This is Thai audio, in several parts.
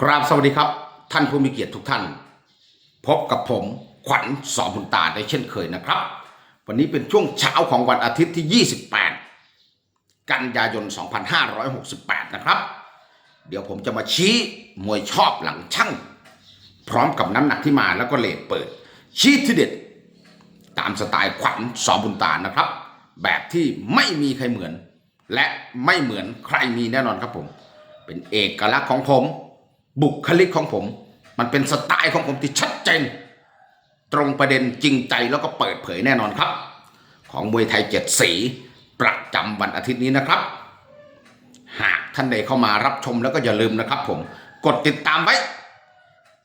ครับสวัสดีครับ ท่านผู้มีเกียรติทุกท่าน พบกับผมขวัญสอบุญตาได้เช่นเคยนะครับ วันนี้เป็นช่วงเช้าของวันอาทิตย์ที่ 28 กันยายน 2568 นะครับ เดี๋ยวผมจะมาชี้มวยชอบหลังช่างพร้อมกับน้ำหนักที่มาแล้วก็เลทเปิด ชี้ที่เด็ด ตามสไตล์ขวัญสอบุญตานะครับ แบบที่ไม่มีใครเหมือน และไม่เหมือนใครมีแน่นอนครับผม เป็นเอกลักษณ์ของผม บุคลิกของผม มันเป็นสไตล์ของผมที่ชัดเจน ตรงประเด็นจริงใจแล้วก็เปิดเผยแน่นอนครับ ของมวยไทยเจ็ดสีประจำวันอาทิตย์นี้นะครับ หากท่านใดเข้ามารับชมแล้วก็อย่าลืมนะครับ ผมกดติดตามไว้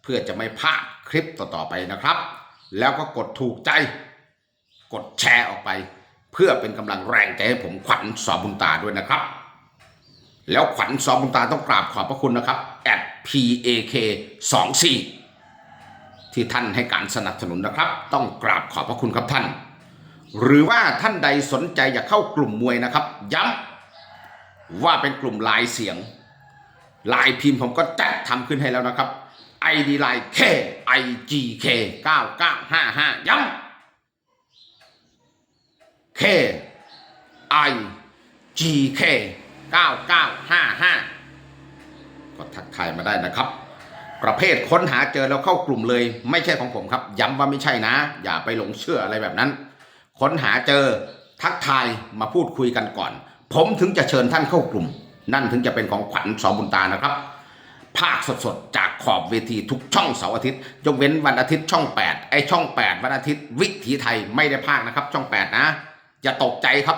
เพื่อจะไม่พลาดคลิปต่อๆไปนะครับ แล้วก็กดถูกใจ กดแชร์ออกไป เพื่อเป็นกำลังแรงใจให้ผมขวัญสอบุญตาด้วยนะครับ แล้วขวัญสอบุญตาต้องกราบขอบพระคุณนะครับ at pak 2 4ที่ท่านให้การสนับสนุนนะครับ ต้องกราบขอบพระคุณครับท่าน หรือว่าท่านใดสนใจอยากเข้ากลุ่มมวยนะครับ ย้ำว่าเป็นกลุ่มลายเสียงลายพิมพ์ผมก็จัดทำขึ้นให้แล้วนะครับ ID ไลน์ K IGK 9955 ย้ำ K I G K 9955 ก็ทักทายมาได้นะครับ ประเภทค้นหาเจอแล้วเข้ากลุ่มเลย ไม่ใช่ของผมครับ ย้ำว่าไม่ใช่นะ อย่าไปหลงเชื่ออะไรแบบนั้น ค้นหาเจอทักทายมาพูดคุยกันก่อน ผมถึงจะเชิญท่านเข้ากลุ่ม นั่นถึงจะเป็นของขวัญสอบุญตานะครับภาคสดๆ จากขอบเวทีทุกช่องเสาร์อาทิตย์ยกเว้นวันอาทิตย์ช่อง 8 ไอช่อง 8 วันอาทิตย์ วิถีไทยไม่ได้ภาคนะครับ ช่อง 8 นะ อย่าตกใจครับ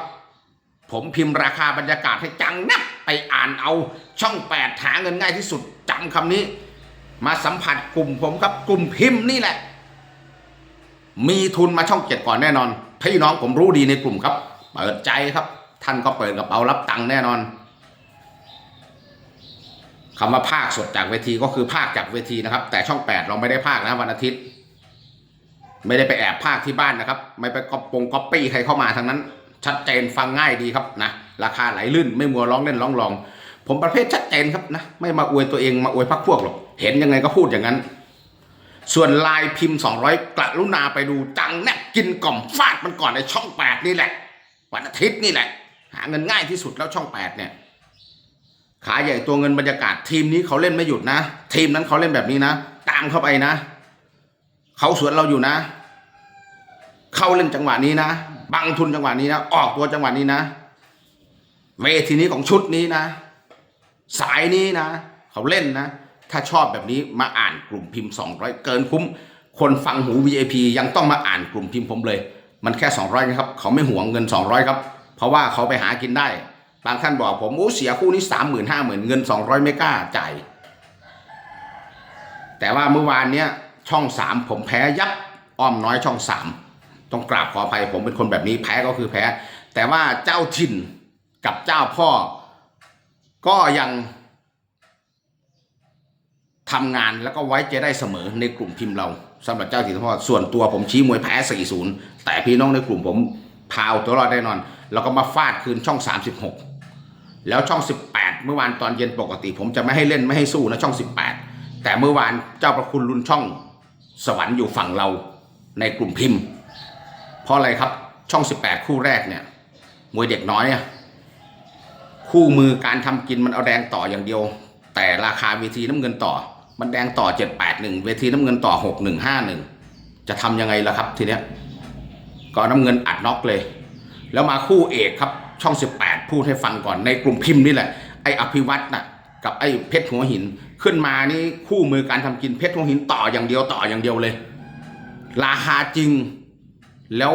ผมพิมพ์ราคาบรรยากาศให้จังนับไปอ่านเอาช่อง 8 หาเงินง่ายที่สุดจำคำนี้ มาสัมผัสกลุ่มผมครับกลุ่มพิมพ์นี่แหละ มีทุนมาช่องเจ็ดก่อนแน่นอนพี่น้องผมรู้ดีในกลุ่มครับ เปิดใจครับ ท่านก็เปิดกระเป๋ารับตังค์แน่นอนคำว่าภาคสดจากเวทีก็คือภาคจากเวทีนะครับ แต่ช่อง 8 เราไม่ได้ภาคนะวันอาทิตย์ ไม่ได้ไปแอบภาคที่บ้านนะครับ ไม่ไปก๊อปปงก๊อปปี้ใครเข้ามาทั้งนั้น ชัดเจนฟังง่ายดีครับนะราคาไหลลื่นไม่มัวร้องเล่นร้องลอง ผมประเภทชัดเจนครับนะไม่มาอวยตัวเองมาอวยพักพวกหรอกเห็นยังไงก็พูดอย่างนั้น ส่วนลายพิมพ์ 200 กรุณาไปดูจังแนบกินกล่อมฟาดมันก่อนในช่อง8นี่แหละวันอาทิตย์นี่แหละ หาเงินง่ายที่สุดแล้วช่อง8เนี่ยขาใหญ่ตัวเงินบรรยากาศทีมนี้เขาเล่นไม่หยุดนะ ทีมนั้นเขาเล่นแบบนี้นะ ตามเข้าไปนะ เขาสวนเราอยู่นะ เข้าเล่นจังหวะนี้นะ บังทุนจังหวะนี้นะ ออกตัวจังหวะนี้นะ เวทีนี้ของชุดนี้นะ สายนี้นะ เขาเล่นนะ ถ้าชอบแบบนี้มาอ่านกลุ่มพิมพ์ 200 เกินคุ้ม คนฟังหู VIP ยังต้องมาอ่านกลุ่มพิมพ์ผมเลย มันแค่ 200นะครับ เขาไม่หวงเงิน 200 ครับ เพราะว่าเขาไปหากินได้ บางท่านบอกผมโอ้เสียคู่นี้30,000 50,000เงิน 200 ไม่กล้าจ่าย แต่ว่าเมื่อวานเนี้ยช่อง3ผมแพ้ยับอ้อมน้อยช่อง3 ต้องกราบขออภัยผมเป็นคนแบบนี้แพ้ก็คือแพ้ แต่ว่าเจ้าถิ่นกับเจ้าพ่อ ก็ยังทำงานแล้วก็ไว้ใจได้เสมอในกลุ่มพิมพ์เราสำหรับเจ้าถิ่นพ่อส่วนตัวผมชี้มวยแพ้ 4-0 แต่พี่น้องในกลุ่มผมพาวตัวรอดแน่นอน แล้วก็มาฟาดคืนช่อง 36 แล้วช่อง 18 เมื่อวานตอนเย็นปกติ ผมจะไม่ให้เล่นไม่ให้สู้นะช่อง 18 แต่เมื่อวานเจ้าประคุณรุนช่องสวรรค์อยู่ฝั่งเราในกลุ่มพิมพ์ เพราะอะไรครับช่อง 18 คู่แรกเนี่ยมวยเด็กน้อยคู่มือการทำกินมันเอาแดงต่ออย่างเดียว แต่ราคาเวทีน้ำเงินต่อ มันแดงต่อ 781 เวทีน้ำเงินต่อ 6151 จะทำยังไงล่ะครับทีเนี้ยก็น้ำเงินอัดน็อกเลย แล้วมาคู่เอกครับช่อง 18 พูดให้ฟังก่อนในกลุ่มพิมพ์นี่แหละไอ้อภิวัตน่ะกับไอ้เพชรหัวหินขึ้นมานี่คู่มือการทำกินเพชรหัวหินต่ออย่างเดียวต่ออย่างเดียวเลย ราคาจริง แล้ว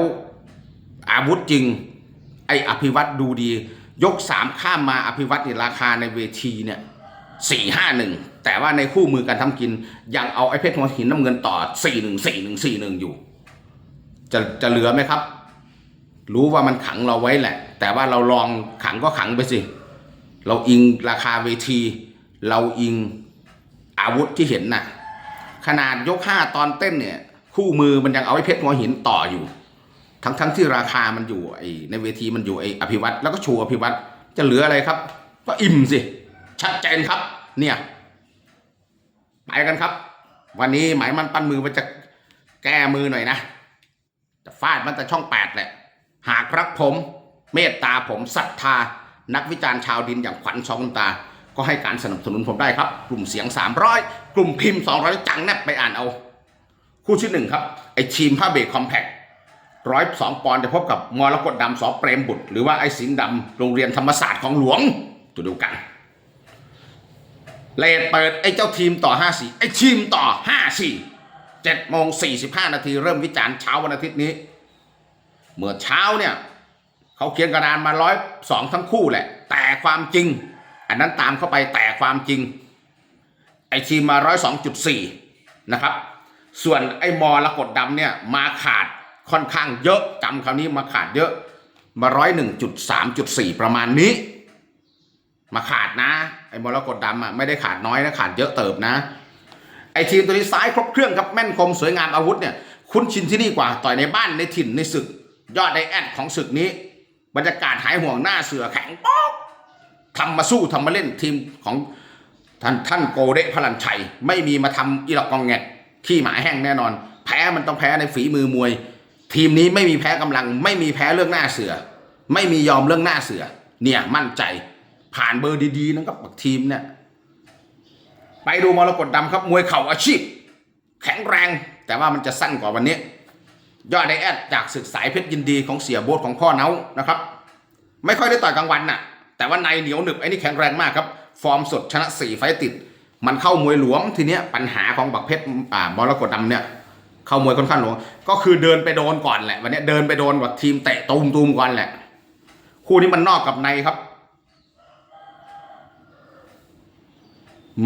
อาวุธจริง ไอ้อภิวัตดูดี ยกสามข้ามมาอภิวัตเนี่ยราคาในเวทีเนี่ยสี่ห้าหนึ่งแต่ว่าในคู่มือการทำกิน ยังเอาไอ้เพชรหัวหินน้ำเงินต่อสี่หนึ่งสี่หนึ่งสี่หนึ่งอยู่ จะจะเหลือไหมครับ รู้ว่ามันขังเราไว้แหละ แต่ว่าเราลองขังก็ขังไปสิ เราอิงราคาเวที เราอิงอาวุธที่เห็นน่ะ ขนาดยกห้าตอนเต้นเนี่ย คู่มือมันยังเอาไอ้เพชรหัวหินต่ออยู่ ทั้งทั้งที่ราคามันอยู่ไอ้ในเวทีมันอยู่ไอ้อภิวัตแล้วก็ชูอภิวัตจะเหลืออะไรครับ ก็อิ่มสิ ชัดเจนครับ เนี่ยไปกันครับ วันนี้หมายมันปั้นมือมันจะแก้มือหน่อยนะจะฟาดมันแต่ช่องแปดแหละ หากรักผม เมตตาผมศรัทธา นักวิจารณ์ชาวดินอย่างขวัญชองตา ก็ให้การสนับสนุนผมได้ครับ กลุ่มเสียง 300 กลุ่มพิมพ์ 200 จังแนบไปอ่านเอา คู่ที่อหนึ่งครับ ไอทีมผ้าเบรกคอมแพค ร้อยสองปอนด์จะพบกับมรกตดำสอเปรมบุตร หรือว่าไอ้สิงห์ดำโรงเรียนธรรมศาสตร์ของหลวงตัวเดียวกันเลดเปิดไอ้เจ้าทีมต่อ 5 4 ไอ้ทีมต่อ 5 4 7โมง45 นาทีเริ่มวิจารณ์เช้าวันอาทิตย์นี้ เมื่อเช้าเนี่ย เขาเขียนกระดานมาร้อยสองทั้งคู่แหละ แต่ความจริง อันนั้นตามเข้าไปแต่ความจริง ไอ้ทีมมาร้อยสองจุดสี่นะครับ ส่วนไอ้มอละกดดำเนี่ยมาขาด ค่อนข้างเยอะจำคราวนี้มาขาดเยอะมาร้อยหนึ่งจุดสามจุดสี่ประมาณนี้ มาขาดนะ ไอ้มรกตดำอะไม่ได้ขาดน้อยนะขาดเยอะเติบนะ ไอ้ทีมตัวนี้ซ้ายครบเครื่องครับแม่นคมสวยงามอาวุธเนี่ยคุ้นชินที่นี่กว่าต่อยในบ้านในถิ่นในศึก ยอดไดแอดของศึกนี้ บรรยากาศหายห่วงหน้าเสือแข็งป๊อกทำมาสู้ทำมาเล่นทีมของท่านท่านโกเดพลันชัย ไม่มีมาทำอีหลอกกองแงกขี้หมาแห้งแน่นอน แพ้มันต้องแพ้ในฝีมือมวย ทีมนี้ไม่มีแพ้กำลัง ไม่มีแพ้เรื่องหน้าเสือ ไม่มียอมเรื่องหน้าเสือ เนี่ยมั่นใจ ผ่านเบอร์ดีๆนะครับกับทีมเนี่ยไปดูมรกตดำครับมวยเข่าอาชีพ แข็งแรง แต่ว่ามันจะสั้นกว่าวันนี้ ยอดไดแอดจากศึกสายเพชรยินดีของเสียโบทของพ่อเนานะครับ ไม่ค่อยได้ต่อยกลางวันน่ะ แต่ว่าในเหนียวหนึบไอ้นี่แข็งแรงมากครับ ฟอร์มสดชนะสี่ไฟต์ติด มันเข้ามวยหลวมทีเนี้ยปัญหาของบักเพชรอ่ามรกตดำเนี่ย เข้ามวยค่อนข้างหลวมก็คือเดินไปโดนก่อนแหละ วันนี้เดินไปโดนกับทีมเตะตูมตูมก่อนแหละ คู่นี้มันนอกกับในครับ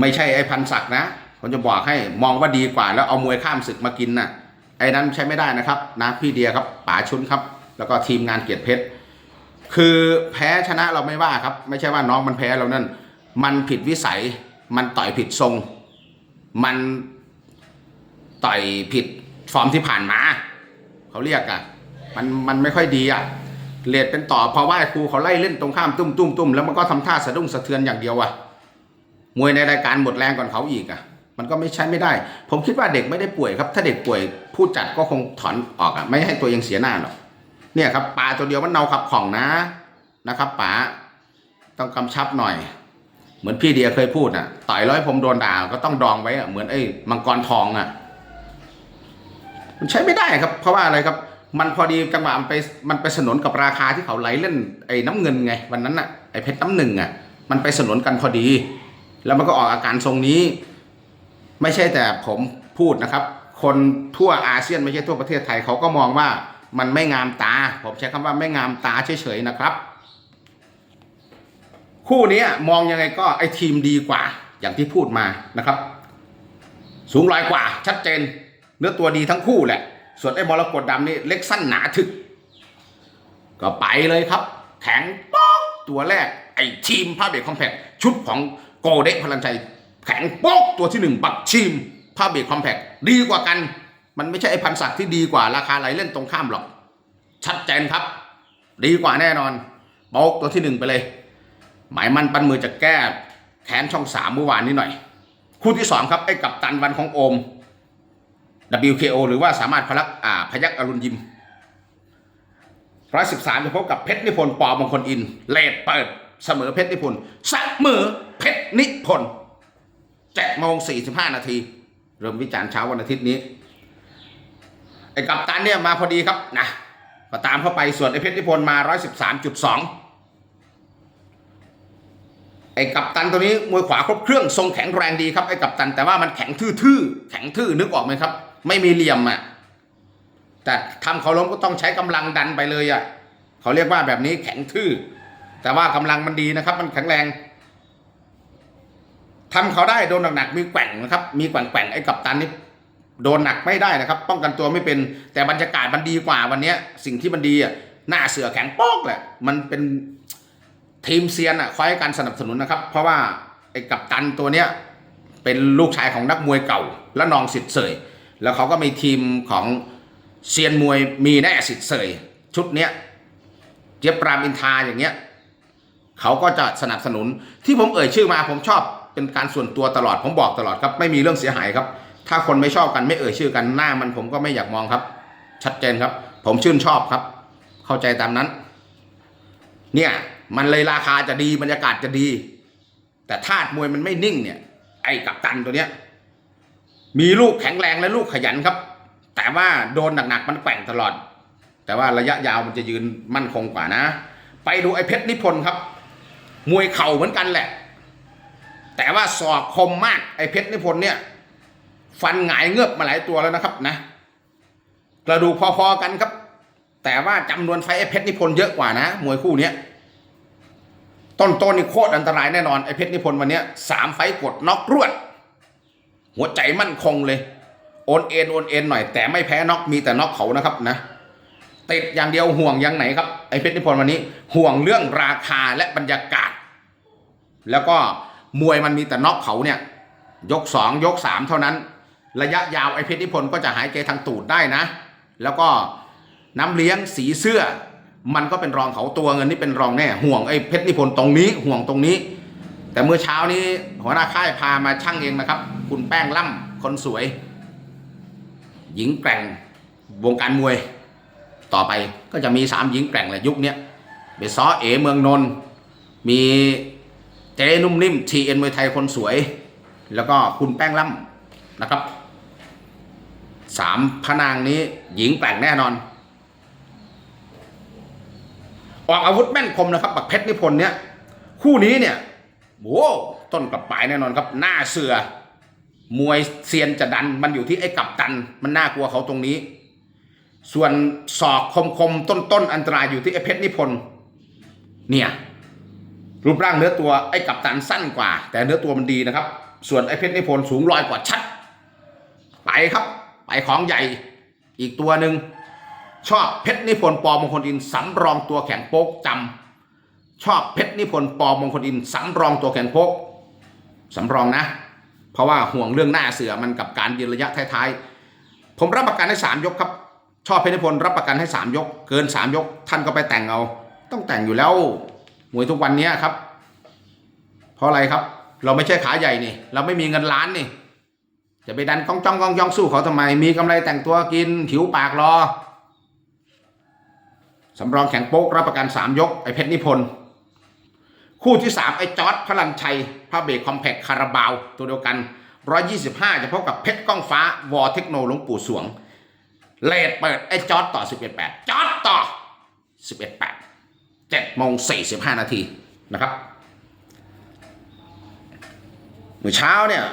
ไม่ใช่ไอ้พันศักนะผมจะบอกให้มองว่าดีกว่า แล้วเอามวยข้ามศึกมากินน่ะ ไอ้นั้นใช้ไม่ได้นะครับนะพี่เดียครับป๋าชุนครับ แล้วก็ทีมงานเกียรติเพชรคือแพ้ชนะเราไม่ว่าครับ ไม่ใช่ว่าน้องมันแพ้เรานั่นมันผิดวิสัย มันต่อยผิดทรง มันต่อยผิด ฟอร์มที่ผ่านมาเขาเรียกอะมันมันไม่ค่อยดีอะเลดเป็นต่อพอไหว้ครูเขาไล่เล่นตรงข้ามตุ้มตุ้มตุ้มแล้วมันก็ทำท่าสะดุ้งสะเทือนอย่างเดียวอะมวยในรายการหมดแรงก่อนเขาอีกอะ มันก็ไม่ใช่ไม่ได้ ผมคิดว่าเด็กไม่ได้ป่วยครับ ถ้าเด็กป่วยผู้จัดก็คงถอนออกอะไม่ให้ตัวเองเสียหน้าหรอกเนี่ยครับปลาตัวเดียวมันเนาขับของนะนะครับป๋าต้องกำชับหน่อย เหมือนพี่เดียเคยพูดอะต่อยร้อยผมโดนด่าก็ต้องดองไว้อะเหมือนไอ้มังกรทองอะ มันใช้ไม่ได้ครับ เพราะว่าอะไรครับมันพอดีจังหวะมันไปมันไปสนนกับราคาที่เขาไหลเล่นไอ้น้ำเงินไงวันนั้นอะไอ้เพชรน้ำหนึ่งอะมันไปสนนกันพอดี แล้วมันก็ออกอาการทรงนี้ ไม่ใช่แต่ผมพูดนะครับ คนทั่วอาเซียนไม่ใช่ทั่วประเทศไทยเขาก็มองว่ามันไม่งามตา ผมใช้คำว่าไม่งามตาเฉยๆนะครับ คู่นี้มองยังไงก็ไอ้ทีมดีกว่า อย่างที่พูดมานะครับ สูงลอยกว่าชัดเจน เนื้อตัวดีทั้งคู่แหละ ส่วนไอ้มรกตดำนี่เล็กสั้นหนาถึก ก็ไปเลยครับ แข็งป๊อกตัวแรก ไอ้ทีมผ้าเบรกคอมแพคชุดของโกเด็กพลันชัย แข็งป๊อกตัวที่หนึ่งบักชีมผ้าเบรกคอมแพคดีกว่ากัน มันไม่ใช่ไอ้พันศักดิ์ที่ดีกว่าราคาไหลเล่นตรงข้ามหรอก ชัดเจนครับ ดีกว่าแน่นอนป๊อกตัวที่หนึ่งไปเลย หมายมันปันมือจะแก้แขนช่องสามเมื่อวานนี้หน่อย คู่ที่สองครับไอ้กับตันวันของโอม WKO หรือว่าสามารถพลักอ่าพยักอรุณยิมร้อยสิบสามจะพบกับเพชรนิพนธ์ปอมงคลอินเลดเปิดเสมอเพชรนิพนธ์เสมอเพชรนิพนธ์เจ็ดโมงสี่สิบห้านาที เริ่มวิจารณ์เช้าวันอาทิตย์นี้ไอ้กัปตันเนี่ยมาพอดีครับนะก็ตามเข้าไปส่วนไอ้เพชรนิพนธ์มาร้อยสิบสามจุดสองไอ้กัปตันตัวนี้มวยขวาครบเครื่องทรงแข็งแรงดีครับไอ้กัปตันแต่ว่ามันแข็งทื่อๆแข็งทื่อนึกออกไหมครับ ไม่มีเหลี่ยมอะแต่ทำเขาล้มก็ต้องใช้กำลังดันไปเลยอะเขาเรียกว่าแบบนี้แข็งทื่อ แต่ว่ากำลังมันดีนะครับ มันแข็งแรงทำเขาได้โดนหนักๆมีแกว่งนะครับ มีแกว่งๆไอ้กับตันนี่โดนหนักไม่ได้นะครับ ป้องกันตัวไม่เป็น แต่บรรยากาศมันดีกว่าวันเนี้ยสิ่งที่มันดีอะหน้าเสือแข็งป๊กแหละมันเป็นทีมเซียนอะคอยการสนับสนุนนะครับ เพราะว่าไอ้กับตันตัวเนี้ยเป็นลูกชายของนักมวยเก่าและนองสิทธิ์เสย แล้วเขาก็มีทีมของเซียนมวยมีแน่สิทธิ์เสยชุดเนี้ยเจี๊ยบปรามอินทาอย่างเงี้ยเขาก็จะสนับสนุนที่ผมเอ่ยชื่อมาผมชอบเป็นการส่วนตัวตลอดผมบอกตลอดครับ ไม่มีเรื่องเสียหายครับ ถ้าคนไม่ชอบกันไม่เอ่ยชื่อกันหน้ามันผมก็ไม่อยากมองครับ ชัดเจนครับ ผมชื่นชอบครับ เข้าใจตามนั้น เนี่ยมันเลยราคาจะดีบรรยากาศจะดี แต่ธาตุมวยมันไม่นิ่งเนี่ย ไอ้กัปตันตัวเนี้ย มีลูกแข็งแรงและลูกขยันครับ แต่ว่าโดนหนักๆมันแกว่งตลอด แต่ว่าระยะยาวมันจะยืนมั่นคงกว่านะ ไปดูไอ้เพชรนิพนธ์ครับ มวยเข่าเหมือนกันแหละ แต่ว่าศอกคมมากไอ้เพชรนิพนธ์เนี่ยฟันหงายเงือบมาหลายตัวแล้วนะครับนะ กระดูกพอๆกันครับ แต่ว่าจำนวนไฟไอ้เพชรนิพนธ์เยอะกว่านะ มวยคู่เนี้ยต้นต้นนี่โคตรอันตรายแน่นอนไอ้เพชรนิพนธ์วันเนี้ยสามไฟกดน็อกรวด หัวใจมั่นคงเลยโอนเอ็นโอนเอ็นหน่อยแต่ไม่แพ้น็อกมีแต่น็อกเขานะครับนะติดอย่างเดียวห่วงอย่างไหนครับไอ้เพชรนิพนธ์วันนี้ห่วงเรื่องราคาและบรรยากาศ แล้วก็มวยมันมีแต่น็อกเขาเนี่ยยกสองยกสามเท่านั้น ระยะยาวไอ้เพชรนิพนธ์ก็จะหายใจทางตูดได้นะ แล้วก็น้ำเลี้ยงสีเสื้อ มันก็เป็นรองเขาตัวเงินนี่เป็นรองแน่ห่วงไอ้เพชรนิพนธ์ตรงนี้ห่วงตรงนี้ แต่เมื่อเช้านี้หัวหน้าค่ายพามาช่างเองนะครับ คุณแป้งล่ำคนสวย หญิงแกร่งวงการมวย ต่อไปก็จะมีสามหญิงแกร่งแหละยุคนี้ยเบซอเอเมืองนนท์มีเจนุ่มนิ่มทีเอ็นมวยไทยคนสวย แล้วก็คุณแป้งล่ำนะครับสามพระนางนี้หญิงแกร่งแน่นอน ออกอาวุธแม่นคมนะครับบักเพชรนิพนธ์เนี่ยคู่นี้เนี่ยโว้ต้นกับปลายแน่นอนครับ หน้าเสือ มวยเซียนจะดันมันอยู่ที่ไอ้กับตัน มันน่ากลัวเขาตรงนี้ ส่วนศอกคมคมๆต้นต้นๆอันตรายอยู่ที่ไอ้เพชรนิพนธ์เนี่ยรูปร่างเนื้อตัวไอ้กับตันสั้นกว่า แต่เนื้อตัวมันดีนะครับ ส่วนไอ้เพชรนิพนธ์สูงลอยกว่าชัด ไปครับ ไปของใหญ่อีกตัวหนึ่งชอบเพชรนิพนธ์ปอมงคลอินสำรองตัวแข็งโป๊กจำชอบเพชรนิพนธ์ปอมงคลอินสำรองตัวแข็งโป๊กสำรองนะ เพราะว่าห่วงเรื่องหน้าเสือมันกับการยืนระยะท้ายๆ ผมรับประกันให้สามยกครับ ชอบเพชรนิพนธ์รับประกันให้สามยก เกินสามยก ท่านก็ไปแต่งเอา ต้องแต่งอยู่แล้วมวยทุกวันนี้ครับ เพราะอะไรครับ เราไม่ใช่ขาใหญ่นี่ เราไม่มีเงินล้านนี่จะไปดันก้องจ้องก้องย่องสู้เขาทำไม มีกำไรแต่งตัวกินผิวปากรอสำรองแข่งโป๊กรับประกันสามยกไอ้เพชรนิพนธ์คู่ที่สามไอ้จอร์ดพลันชัย พระเบรกคอมแพคคาราบาวตัวเดียวกัน 125 จะพบกับเพชรก้องฟ้าวอเทคโนหลวงปู่สวง เลดเปิดไอ้จอดต่อ 11 8 จอดต่อ 11 8 7โมง45 นาทีนะครับเมื่อเช้าเนี่ย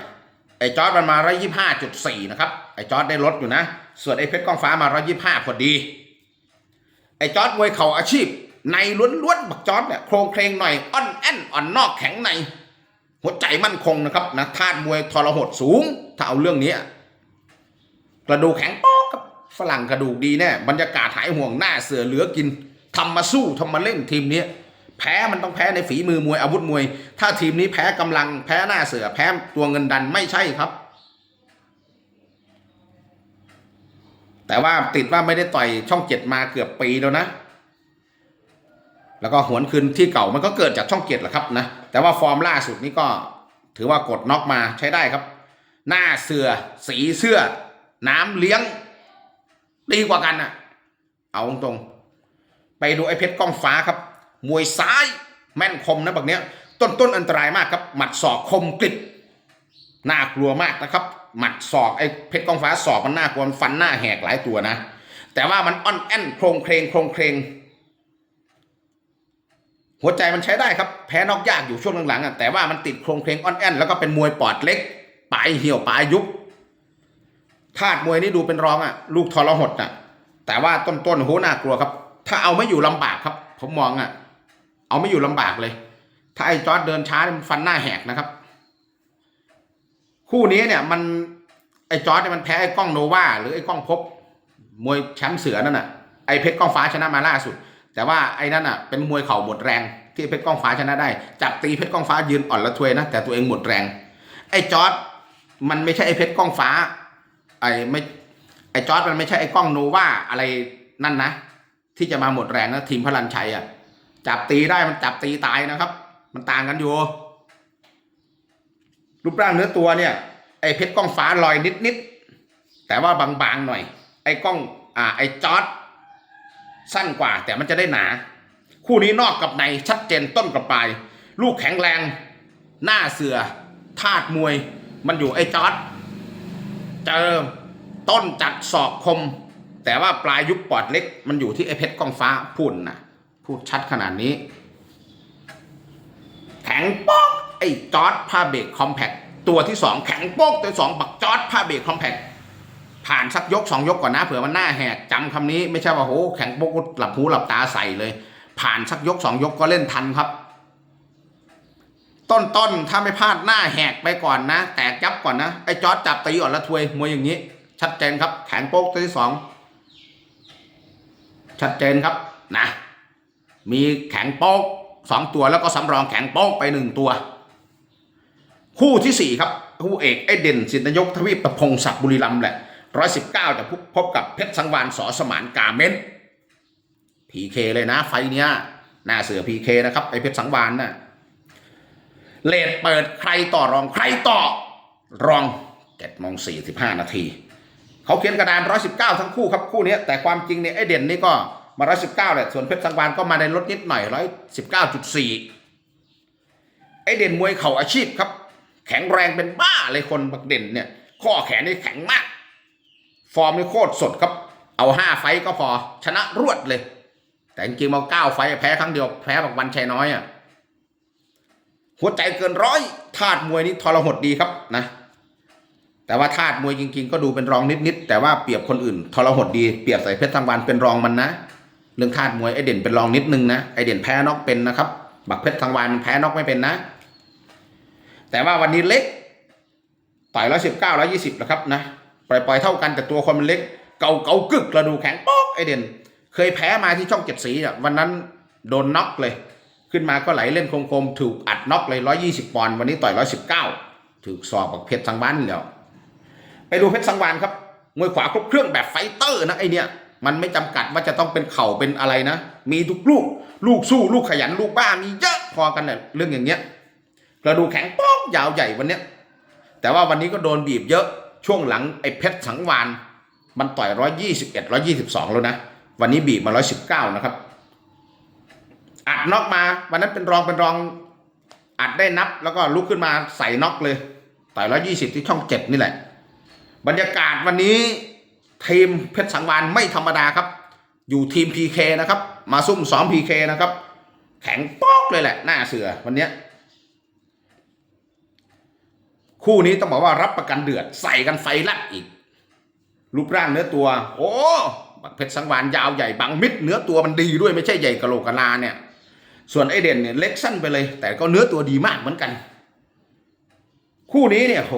ไอ้จอร์ดมันมา 125.4 นะครับ ไอ้จอร์ดได้ลดอยู่นะ ส่วนไอ้เพชรก้องฟ้ามา 125พอดี ไอ้จอร์ดมวยเข่าอาชีพ ในล้วนๆบักจอร์ดเนี่ยโครงเคลงหน่อยอ่อนแอนอ่อนนอกแข็งใน หัวใจมั่นคงนะครับนะธาตุมวยทรหดสูง ถ้าเอาเรื่องนี้ กระดูกแข็งโป๊กกับฝรั่งกระดูกดีแน่บรรยากาศหายห่วงหน้าเสือเหลือกินทำมาสู้ทำมาเล่นทีมนี้แพ้มันต้องแพ้ในฝีมือมวยอาวุธมวย ถ้าทีมนี้แพ้กำลังแพ้หน้าเสือแพ้ตัวเงินดันไม่ใช่ครับ แต่ว่าติดว่าไม่ได้ต่อยช่องเจ็ดมาเกือบปีแล้วนะ แล้วก็หวนคืนที่เก่ามันก็เกิดจากช่องเจ็ดแหละครับนะแต่ว่าฟอร์มล่าสุดนี้ก็ถือว่ากดน็อกมาใช้ได้ครับ หน้าเสือสีเสื้อ น้ำเลี้ยง ดีกว่ากันอะเอาตรงๆไปดูไอ้เพชรก้องฟ้าครับ มวยซ้ายแม่นคมนะแบบเนี้ย ต้นต้นอันตรายมากครับ หมัดศอกคมกริบน่ากลัวมากนะครับ หมัดศอกไอ้เพชรก้องฟ้าศอกมันน่ากลัวมันฟันหน้าแหกหลายตัวนะ แต่ว่ามันอ่อนแอนโครงเครงโครงเครง หัวใจมันใช้ได้ครับ แพ้นอกยากอยู่ช่วงหลังๆอะแต่ว่ามันติดโครงเครงอ่อนแอนแล้วก็เป็นมวยปอดเล็กปลายเหี่ยวปลายยุบธาตุมวยนี่ดูเป็นรองอะ ลูกทรหดอะ แต่ว่าต้นๆโหน่ากลัวครับ ถ้าเอาไม่อยู่ลำบากครับ ผมมองอะ เอาไม่อยู่ลำบากเลย ถ้าไอ้จอร์ดเดินช้ามันฟันหน้าแหกนะครับ คู่นี้เนี่ย มันไอ้จอร์ดเนี่ยมันแพ้ไอ้กล้องโนวาหรือไอ้กล้องพบมวยแชมป์เสือนั่นน่ะไอ้เพชรกล้องฟ้าชนะมาล่าสุด แต่ว่าไอ้นั่นน่ะเป็นมวยเข่าหมดแรง ที่เพชรกล้องฟ้าชนะได้ จับตีเพชรกล้องฟ้ายืนอ่อนละทวยนะแต่ตัวเองหมดแรง ไอ้จอร์ดมันไม่ใช่ไอ้เพชรกล้องฟ้า ไอ้ไม่ไอ้จอร์ดมันไม่ใช่ไอ้กล้องโนวาอะไรนั่นนะที่จะมาหมดแรงนะทีมพลันชัยอะจับตีได้มันจับตีตายนะครับ มันต่างกันอยู่ รูปร่างเนื้อตัวเนี่ย ไอ้เพชรกล้องฟ้าลอยนิดๆแต่ว่าบางๆหน่อย ไอ้กล้อง อ่า ไอ้จอร์ด สั้นกว่าแต่มันจะได้หนา คู่นี้นอกกับในชัดเจนต้นกับปลาย ลูกแข็งแรง หน้าเสือธาตุมวย มันอยู่ไอ้จอดเจอต้นจัดศอกคม แต่ว่าปลายยุบปอดเล็ก มันอยู่ที่ไอ้เพชรกองฟ้าพูดนะพูดชัดขนาดนี้ แข็งโป๊กไอ้จอดผ้าเบรกคอมแพคตัวที่สองแข็งโป๊กตัวสองบักจอดผ้าเบรกคอมแพค ผ่านสักยกสองยกก่อนนะเผื่อมันหน้าแหกจำคำนี้ไม่ใช่ว่าโหแข็งโป๊กหลับหูหลับตาใส่เลย ผ่านสักยกสองยกก็เล่นทันครับ ต้นต้นๆถ้าไม่พลาดหน้าแหกไปก่อนนะ แตกยับก่อนนะไอ้จอร์ดจับตีอ่อนละทวยมวยอย่างนี้ ชัดเจนครับแข็งโป๊กตัวที่สองชัดเจนครับนะมีแข็งโป๊กสองตัวแล้วก็สำรองแข็งโป๊กไปหนึ่งตัว คู่ที่สี่ครับคู่เอกไอเด่นสินนายกทวีปประพงศักดิ์บุรีรัมย์แหละ ร้อยสิบเก้าจะพบกับเพชรสังวานสอสมานกาเมนพีเคเลยนะ ไฟเนี้ยหน้าเสือพีเคนะครับไอเพชรสังวานน่ะเลดเปิดใครต่อรองใครต่อรองเจ็ดโมงสี่สิบห้านาทีเขาเขียนกระดานร้อยสิบเก้าทั้งคู่ครับคู่นี้แต่ความจริงเนี่ยไอเด่นนี่ก็มาร้อยสิบเก้าแหละส่วนเพชรสังวานก็มาในลดนิดหน่อยร้อยสิบเก้าจุดสี่ไอเด่นมวยเข่าอาชีพครับ แข็งแรงเป็นบ้าเลยคนบักเด่นเนี่ย ข้อแขนนี่แข็งมาก ฟอร์มนี่โคตรสดครับ เอาห้าไฟก็พอ ชนะรวดเลย แต่จริงๆมาเก้าไฟแพ้ครั้งเดียวแพ้บักวันชัยน้อยอะหัวใจเกินร้อยธาตุมวยนี่ทรหดดีครับนะ แต่ว่าธาตุมวยจริง ๆ ก็ดูเป็นรองนิดๆแต่ว่าเปรียบคนอื่น ทรหดดีเปรียบใส่เพชรทางวันเป็นรองมันนะเรื่องธาตุมวยไอเด่นเป็นรองนิดนึงนะไอเด่นแพ้นอกเป็นนะครับ บักเพชรทางวันมันแพ้นอกไม่เป็นนะ แต่ว่าวันนี้เล็กต่อยร้อยสิบเก้าร้อยยี่สิบแล้วครับนะ ปล่อยๆเท่ากันแต่ตัวคนมันเล็ก เก่าเก่ากึกกระดูแข็งป๊อกไอเด่น เคยแพ้มาที่ช่องเจ็ดสีอะวันนั้นโดนน็อกเลย ขึ้นมาก็ไหลเล่นโคมๆถูกอัดน็อกเลยร้อยี่สิบปอนด์วันนี้ต่อยร้อยสิบเก้าถูกสอบกับเพชรสังวานแล้ว ไปดูเพชรสังวานครับมวยขวาครบเครื่องแบบไฟเตอร์นะไอเนี้ยมันไม่จำกัดว่าจะต้องเป็นเข่าเป็นอะไรนะ มีทุกลูก ลูกสู้ลูกขยันลูกบ้ามีเยอะพอกันเนี่ยเรื่องอย่างเงี้ยกระดูแข็งป๊อกยาวใหญ่วันเนี้ยแต่ว่าวันนี้ก็โดนบีบเยอะ ช่วงหลังไอ้เพชรสังวานมันต่อยร้อยยี่สิบเอ็ดร้อยี่สิบสองแล้วนะ วันนี้บีบมาร้อยสิบเก้านะครับอัดน็อกมาวันนั้นเป็นรองเป็นรองอัดได้นับ แล้วก็ลุกขึ้นมาใส่น็อกเลยต่อยร้อยี่สิบที่ช่องเจ็ดนี่แหละ บรรยากาศวันนี้ทีมเพชรสังวานไม่ธรรมดาครับ อยู่ทีม PK นะครับ มาซุ่มซ้อม PK นะครับ แข็งป๊อกเลยแหละ หน้าเสือวันเนี้ย คู่นี้ต้องบอกว่ารับประกันเดือดใส่กันไฟแลบอีก รูปร่างเนื้อตัว โอ้บักเพชรสังวานยาวใหญ่บางมิดเนื้อตัวมันดีด้วยไม่ใช่ใหญ่กะโหลกกะลาเนี่ย ส่วนไอเด่นเนี่ยเล็กสั้นไปเลย แต่ก็เนื้อตัวดีมากเหมือนกัน คู่นี้เนี่ยโห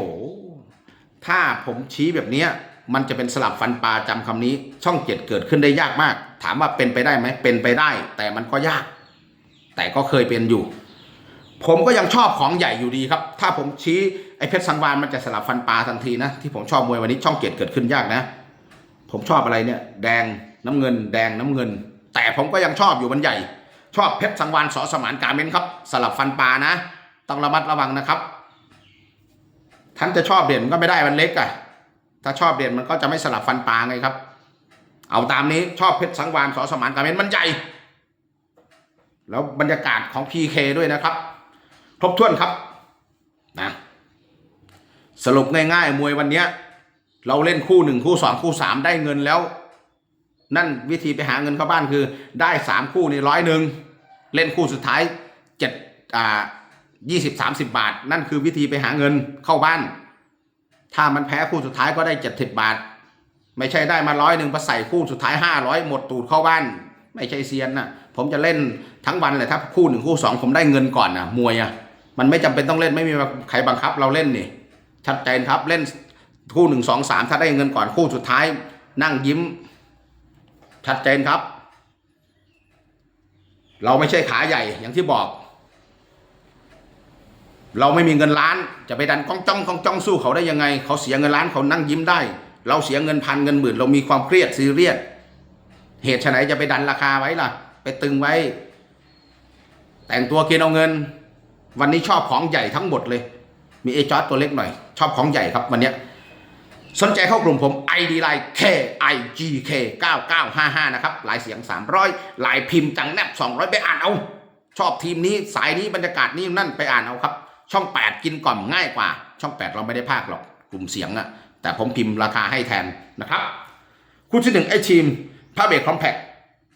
ถ้าผมชี้แบบเนี้ยมันจะเป็นสลับฟันปลาจำคำนี้ ช่องเจ็ดเกิดขึ้นได้ยากมาก ถามว่าเป็นไปได้ไหมเป็นไปได้ แต่มันก็ยาก แต่ก็เคยเป็นอยู่ ผมก็ยังชอบของใหญ่อยู่ดีครับ ถ้าผมชี้ ไอ้เพชรสังวานมันจะสลับฟันปลาทันทีนะที่ผมชอบมวยวันนี้ช่องเกียรติเกิดขึ้นยากนะ ผมชอบอะไรเนี่ย แดงน้ำเงิน แดงน้ำเงิน แต่ผมก็ยังชอบอยู่มันใหญ่ ชอบเพชรสังวานสอสมานกาเมนครับสลับฟันปลานะ ต้องระมัดระวังนะครับท่านจะชอบเด่นก็ไม่ได้มันเล็กอะถ้าชอบเด่นมันก็จะไม่สลับฟันปลาไงครับ เอาตามนี้ชอบเพชรสังวานสอสมานกาเมนมันใหญ่ แล้วบรรยากาศของ PK ด้วยนะครับครบถ้วนครับนะ สรุปง่ายๆ มวยวันเนี้ย เราเล่นคู่หนึ่งคู่สองคู่สามได้เงินแล้ว นั่นวิธีไปหาเงินเข้าบ้านคือ ได้สามคู่นี่ร้อยหนึ่งเล่นคู่สุดท้ายเจ็ดอ่ายี่สิบสามสิบบาท นั่นคือวิธีไปหาเงินเข้าบ้าน ถ้ามันแพ้คู่สุดท้ายก็ได้เจ็ดสิบบาท ไม่ใช่ได้มาร้อยหนึ่งไปใส่คู่สุดท้ายห้าร้อยหมดตูดเข้าบ้าน ไม่ใช่เซียนนะผมจะเล่นทั้งวันเลยถ้าคู่หนึ่งคู่สองผมได้เงินก่อนนะมวยอะมันไม่จำเป็นต้องเล่นไม่มีใครบังคับเราเล่นนี่ ชัดเจนครับเล่นคู่หนึ่งสองสามถ้าได้เงินก่อนคู่สุดท้าย นั่งยิ้ม ชัดเจนครับ เราไม่ใช่ขาใหญ่อย่างที่บอก เราไม่มีเงินล้าน จะไปดันก้องจ้องก้องจ้องสู้เขาได้ยังไง เขาเสียเงินล้านเขานั่งยิ้มได้ เราเสียเงินพันเงินหมื่น เรามีความเครียดซีเรียสเหตุไฉนจะไปดันราคาไว้ล่ะ ไปตึงไว้ แต่งตัวกินเอาเงิน วันนี้ชอบของใหญ่ทั้งหมดเลย มีเอจอร์ตัวเล็กหน่อย ชอบของใหญ่ครับวันเนี้ยสนใจเข้ากลุ่มผม ID Line K I G K 9955 นะครับลายเสียง 300ลายพิมพ์จังแนบ 200 ไปอ่านเอา ชอบทีมนี้สายนี้บรรยากาศนี้นั่นไปอ่านเอาครับ ช่อง 8 กินก่อมง่ายกว่า ช่อง 8 เราไม่ได้ภาคหรอกกลุ่มเสียงอะแต่ผมพิมพ์ราคาให้แทนนะครับ คู่ที่หนึ่งไอทีมผ้าเบรกคอมแพค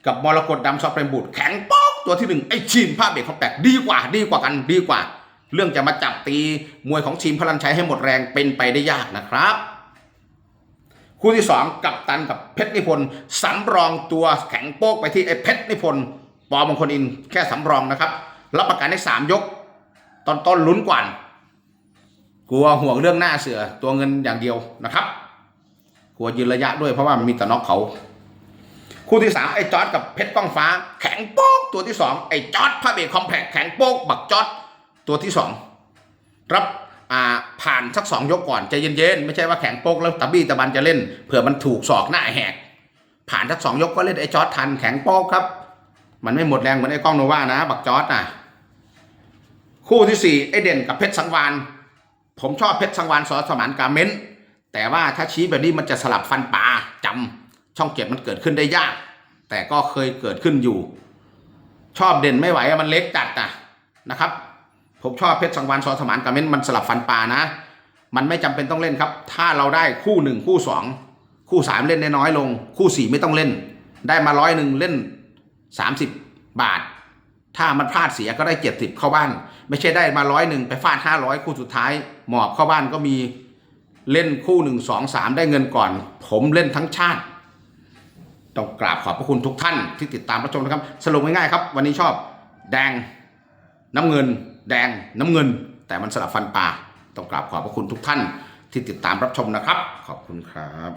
กับมรกตดำซอฟต์เฟรมบูดแข็งป๊อกตัวที่หนึ่งไอทีมผ้าเบรกคอมแพคดีกว่าดีกว่ากันดีกว่า เรื่องจะมาจับตีมวยของทีมพลันชัยให้หมดแรงเป็นไปได้ยากนะครับ คู่ที่สองกับตันกับเพชรนิพนธ์สำรองตัวแข็งโป๊กไปที่ไอ้เพชรนิพนธ์ปอมงคลอินแค่สำรองนะครับ รับประกันได้สามยก ตอนต้นลุ้นกว่ากลัวห่วงเรื่องหน้าเสือตัวเงินอย่างเดียวนะครับกลัวยืนระยะด้วยเพราะว่ามันมีแต่น็อกเขา คู่ที่สามไอ้จอร์ดกับเพชรก้องฟ้า แข็งโป๊กตัวที่สองไอ้จอร์ดพระเบรกคอมแพคแข็งโป๊กบักจอร์ด ตัวที่สองรับอ่าผ่านสักสองยกก่อนใจเย็นๆ ไม่ใช่ว่าแข็งโป๊กแล้วตะบี้ตะบันจะเล่นเผื่อมันถูกศอกหน้าแหก ผ่านสักสองยกก็เล่นไอ้จอร์ดทันแข็งโป๊กครับ มันไม่หมดแรงเหมือนไอ้กล้องโนวานะ บักจอร์ดน่ะคู่ที่สี่ไอ้เด่นกับเพชรสังวานผมชอบเพชรสังวานสอสมานกาเม้นแต่ว่าถ้าชี้แบบนี้มันจะสลับฟันปลาจำช่องเจ็ดมันเกิดขึ้นได้ยาก แต่ก็เคยเกิดขึ้นอยู่ ชอบเด่นไม่ไหวมันเล็กจัดนะนะครับ ผมชอบเพชรสังวานสอสมานกาเม้นมันสลับฟันปลานะ มันไม่จำเป็นต้องเล่นครับ ถ้าเราได้คู่หนึ่งคู่สองคู่สามเล่นได้น้อยลง คู่สี่ไม่ต้องเล่น ได้มาร้อยหนึ่งเล่นสามสิบบาท ถ้ามันพลาดเสียก็ได้เจ็ดสิบเข้าบ้าน ไม่ใช่ได้มาร้อยหนึ่งไปฟาดห้าร้อยคู่สุดท้าย หมอบเข้าบ้านก็มีเล่นคู่หนึ่งสองสามได้เงินก่อน ผมเล่นทั้งชาติ ต้องกราบขอบพระคุณทุกท่านที่ติดตามรับชมนะครับ สรุปง่ายๆครับ วันนี้ชอบแดงน้ำเงิน แดงน้ำเงิน แต่มันสลับฟันปลาต้องกราบขอบพระคุณทุกท่านที่ติดตามรับชมนะครับ ขอบคุณครับ